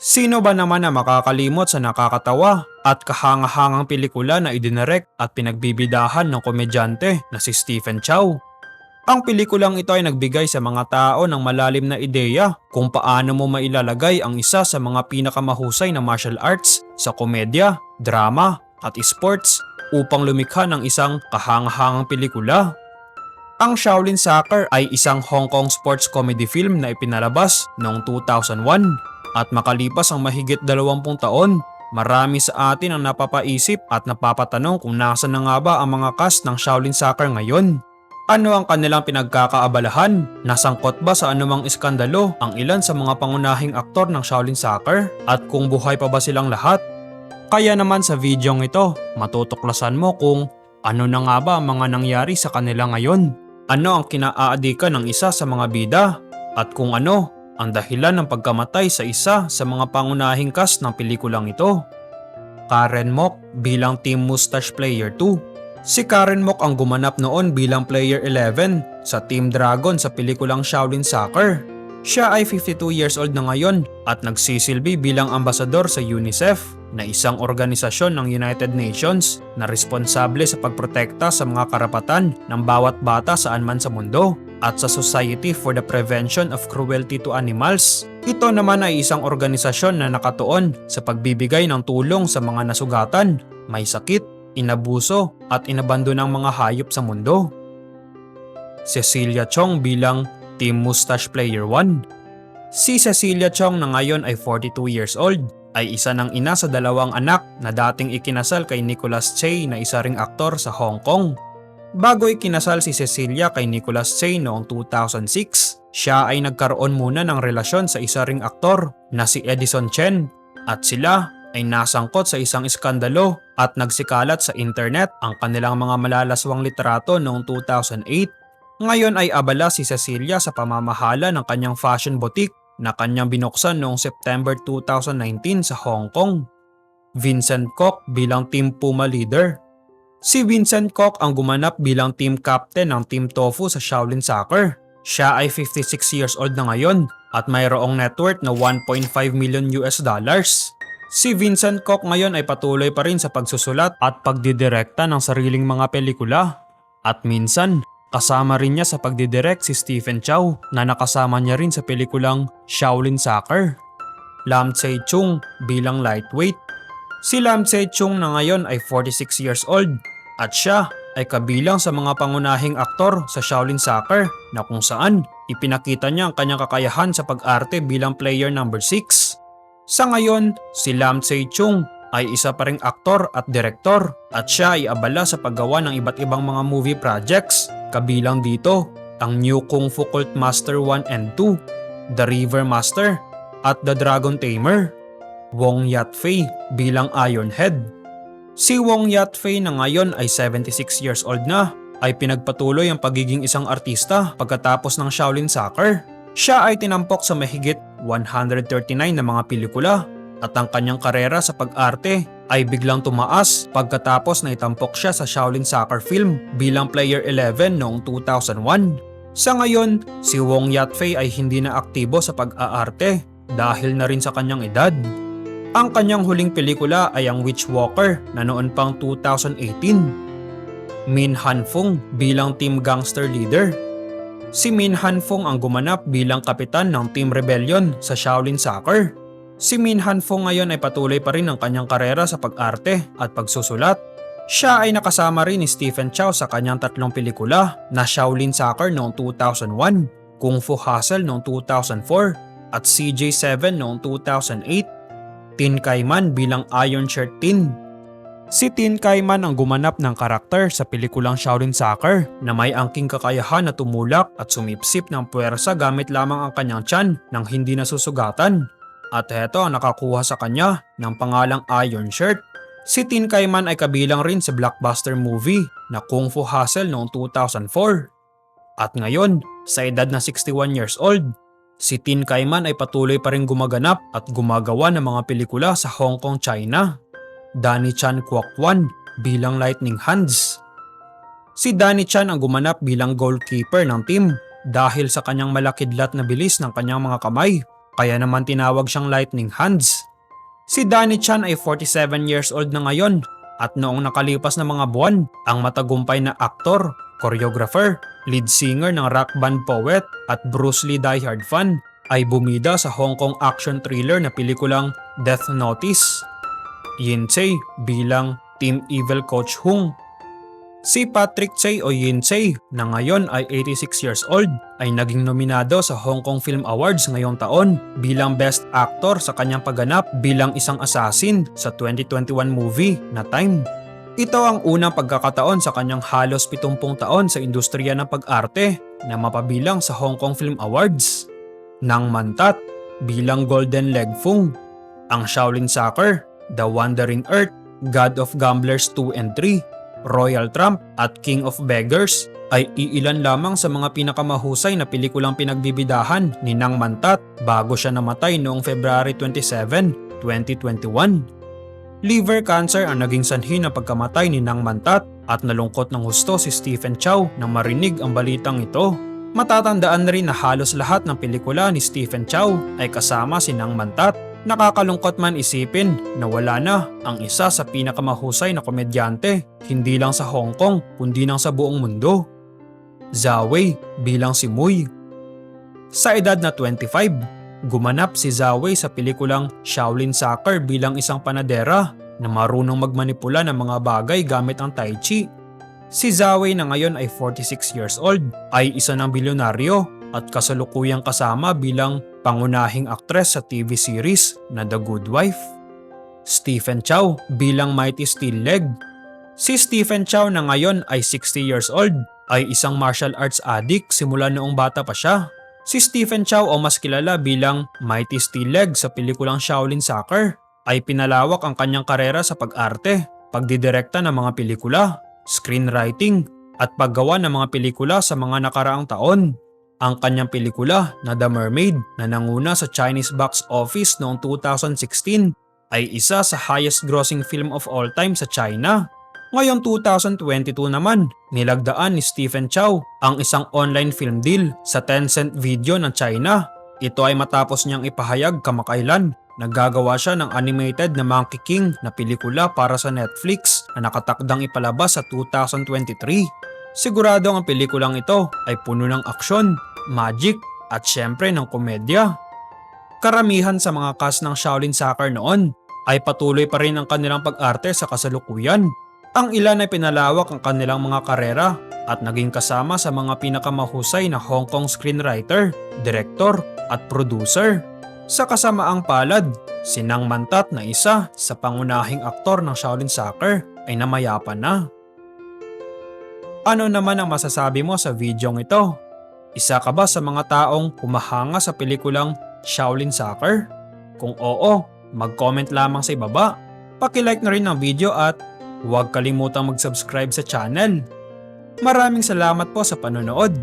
Sino ba naman na makakalimot sa nakakatawa at kahangahangang pelikula na idinirect at pinagbibidahan ng komedyante na si Stephen Chow? Ang pelikulang ito ay nagbigay sa mga tao ng malalim na ideya kung paano mo mailalagay ang isa sa mga pinakamahusay na martial arts sa komedya, drama at sports upang lumikha ng isang kahangahangang pelikula. Ang Shaolin Soccer ay isang Hong Kong sports comedy film na ipinalabas noong 2001 at makalipas ang mahigit 20 taon, marami sa atin ang napapaisip at napapatanong kung nasa na nga ba ang mga cast ng Shaolin Soccer ngayon. Ano ang kanilang pinagkakaabalahan? Nasangkot ba sa anumang iskandalo ang ilan sa mga pangunahing aktor ng Shaolin Soccer? At kung buhay pa ba silang lahat? Kaya naman sa videong ito, matutuklasan mo kung ano na nga ba ang mga nangyari sa kanila ngayon? Ano ang kinaaadikan ng isa sa mga bida? At kung ano ang dahilan ng pagkamatay sa isa sa mga pangunahing cast ng pelikulang ito? Karen Mok bilang Team Mustache Player 2 Si Karen Mok ang gumanap noon bilang Player 11 sa Team Dragon sa pelikulang Shaolin Soccer. Siya ay 52 years old na ngayon at nagsisilbi bilang ambasador sa UNICEF na isang organisasyon ng United Nations na responsable sa pagprotekta sa mga karapatan ng bawat bata saan man sa mundo at sa Society for the Prevention of Cruelty to Animals. Ito naman ay isang organisasyon na nakatuon sa pagbibigay ng tulong sa mga nasugatan, may sakit, inabuso at inabando ng mga hayop sa mundo. Cecilia Chong bilang Team Mustache Player 1 Si Cecilia Chong na ngayon ay 42 years old ay isa ng ina sa dalawang anak na dating ikinasal kay Nicholas Che na isa ring aktor sa Hong Kong. Bago ikinasal si Cecilia kay Nicholas Che noong 2006, siya ay nagkaroon muna ng relasyon sa isa ring aktor na si Edison Chen at sila ay nasangkot sa isang iskandalo at nagsikalat sa internet ang kanilang mga malalaswang litrato noong 2008. Ngayon ay abala si Cecilia sa pamamahala ng kanyang fashion boutique na kanyang binuksan noong September 2019 sa Hong Kong. Vincent Koch bilang Team Puma leader. Si Vincent Koch ang gumanap bilang team captain ng Team Tofu sa Shaolin Soccer. Siya ay 56 years old na ngayon at mayroong net worth na 1.5 million US dollars. Si Vincent Koch ngayon ay patuloy pa rin sa pagsusulat at pagdidirekta ng sariling mga pelikula. At minsan, kasama rin niya sa pagdidirect si Stephen Chow na nakasama niya rin sa pelikulang Shaolin Soccer. Lam Tse Chung bilang lightweight. Si Lam Tse Chung na ngayon ay 46 years old at siya ay kabilang sa mga pangunahing aktor sa Shaolin Soccer na kung saan ipinakita niya ang kanyang kakayahan sa pag-arte bilang player number 6. Sa ngayon, si Lam Tse Chung ay isa pa ring aktor at direktor at siya ay abala sa paggawa ng iba't ibang mga movie projects. Kabilang dito ang New Kung Fu Cult Master 1 and 2, The River Master at The Dragon Tamer. Wong Yat Fei bilang Ironhead. Si Wong Yat Fei na ngayon ay 76 years old na ay pinagpatuloy ang pagiging isang artista pagkatapos ng Shaolin Soccer. Siya ay tinampok sa mahigit 139 na mga pelikula at ang kanyang karera sa pag-arte ay biglang tumaas pagkatapos na itampok siya sa Shaolin Soccer film bilang Player 11 noong 2001. Sa ngayon, si Wong Yat Fei ay hindi na aktibo sa pag-aarte dahil na rin sa kanyang edad. Ang kanyang huling pelikula ay ang Witch Walker na noon pang 2018. Min Han Fung bilang team gangster leader Si Min Han Fong ang gumanap bilang kapitan ng Team Rebellion sa Shaolin Soccer. Si Min Han Fong ngayon ay patuloy pa rin ang kanyang karera sa pag-arte at pagsusulat. Siya ay nakasama rin ni Stephen Chow sa kanyang tatlong pelikula na Shaolin Soccer noong 2001, Kung Fu Hustle noong 2004 at CJ7 noong 2008. Tin Kaiman bilang Iron Shirt Tin Si Tin Kaiman ang gumanap ng karakter sa pelikulang Shaolin Soccer na may angking kakayahan na tumulak at sumipsip ng puwersa gamit lamang ang kanyang tiyan nang hindi nasusugatan. At heto nakakuha sa kanya ng pangalang Iron Shirt. Si Tin Kaiman ay kabilang rin sa blockbuster movie na Kung Fu Hustle noong 2004. At ngayon, sa edad na 61 years old, si Tin Kaiman ay patuloy pa rin gumaganap at gumagawa ng mga pelikula sa Hong Kong, China. Danny Chan Kwok-wan bilang Lightning Hands. Si Danny Chan ang gumanap bilang goalkeeper ng team dahil sa kanyang malakidlat na bilis ng kanyang mga kamay. Kaya naman tinawag siyang Lightning Hands. Si Danny Chan ay 47 years old na ngayon at noong nakalipas na mga buwan, ang matagumpay na aktor, choreographer, lead singer ng rock band Poet at Bruce Lee diehard fan ay bumida sa Hong Kong action thriller na pelikulang Death Notice. Yin Tsei bilang Team Evil Coach Hung. Si Patrick Tsei o Yin Tsei na ngayon ay 86 years old ay naging nominado sa Hong Kong Film Awards ngayong taon bilang Best Actor sa kanyang pagganap bilang isang assassin sa 2021 movie na Time. Ito ang unang pagkakataon sa kanyang halos 70 taon sa industriya ng pag-arte na mapabilang sa Hong Kong Film Awards. Nang Mantat bilang Golden Leg Fung, ang Shaolin Soccer, The Wandering Earth, God of Gamblers 2 and 3, Royal Trump at King of Beggars ay iilan lamang sa mga pinakamahusay na pelikulang pinagbibidahan ni Nang Mantat bago siya namatay noong February 27, 2021. Liver cancer ang naging sanhi ng pagkamatay ni Nang Mantat at nalungkot ng husto si Stephen Chow nang marinig ang balitang ito. Matatandaan rin na halos lahat ng pelikula ni Stephen Chow ay kasama si Nang Mantat Nakakalungkot man isipin na wala na ang isa sa pinakamahusay na komedyante hindi lang sa Hong Kong kundi nang sa buong mundo. Zawei bilang si Mui. Sa edad na 25, gumanap si Zawei sa pelikulang Shaolin Soccer bilang isang panadera na marunong magmanipula ng mga bagay gamit ang Tai Chi. Si Zawei na ngayon ay 46 years old ay isa ng bilyonaryo at kasalukuyang kasama bilang pangunahing aktres sa TV series na The Good Wife. Stephen Chow bilang Mighty Steel Leg. Si Stephen Chow na ngayon ay 60 years old ay isang martial arts addict simula noong bata pa siya. Si Stephen Chow o mas kilala bilang Mighty Steel Leg sa pelikulang Shaolin Soccer ay pinalawak ang kanyang karera sa pag-arte, pagdidirekta ng mga pelikula, screenwriting, at paggawa ng mga pelikula sa mga nakaraang taon. Ang kanyang pelikula na The Mermaid na nanguna sa Chinese box office noong 2016 ay isa sa highest grossing film of all time sa China. Ngayong 2022 naman, nilagdaan ni Stephen Chow ang isang online film deal sa Tencent Video ng China. Ito ay matapos niyang ipahayag kamakailan na gagawa siya ng animated na Monkey King na pelikula para sa Netflix na nakatakdang ipalabas sa 2023. Sigurado ang pelikulang ito ay puno ng aksyon, magic at syempre ng komedya. Karamihan sa mga cast ng Shaolin Soccer noon ay patuloy pa rin ang kanilang pag-arte sa kasalukuyan. Ang ilan ay pinalawak ang kanilang mga karera at naging kasama sa mga pinakamahusay na Hong Kong screenwriter, director at producer. Sa kasamaang palad, si Mantat na isa sa pangunahing aktor ng Shaolin Soccer ay namayapa na. Ano naman ang masasabi mo sa videong ito? Isa ka ba sa mga taong humahanga sa pelikulang Shaolin Soccer? Kung oo, mag-comment lamang sa ibaba. Paki-like na rin ang video at huwag kalimutang mag-subscribe sa channel. Maraming salamat po sa panonood.